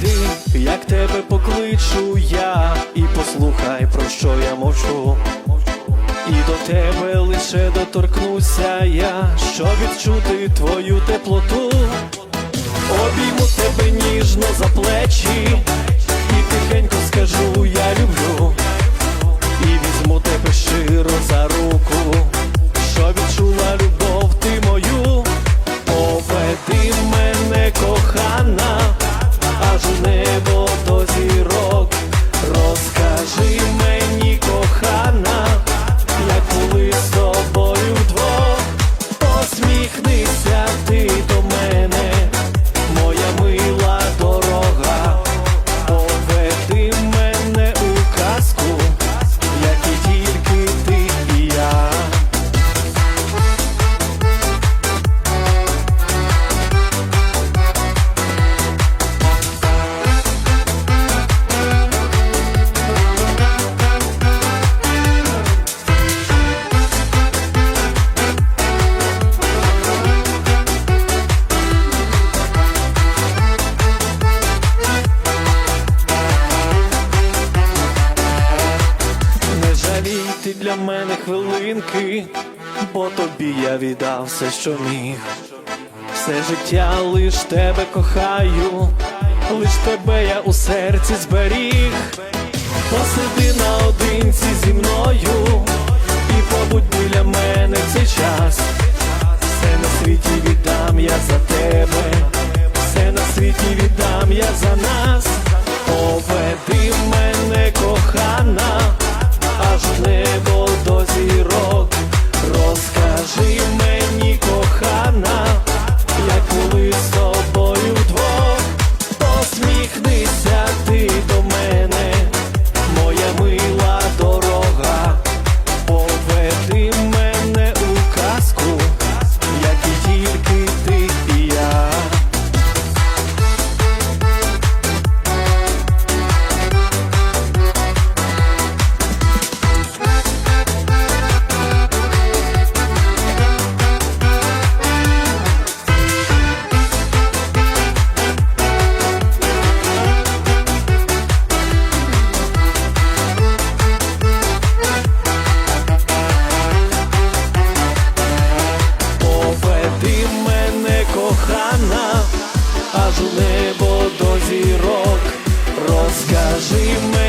прийди, як тебе покличу я, і послухай, про що я мовчу. І до тебе лише доторкнуся я, щоб відчути твою теплоту, обійму тебе ніжно за плечі. Хвилинки, бо тобі я віддав все, що міг. Все життя лиш тебе кохаю, лиш тебе я у серці зберіг. Посиди наодинці зі мною кохана, аж у небо до зірок. Розкажи мені,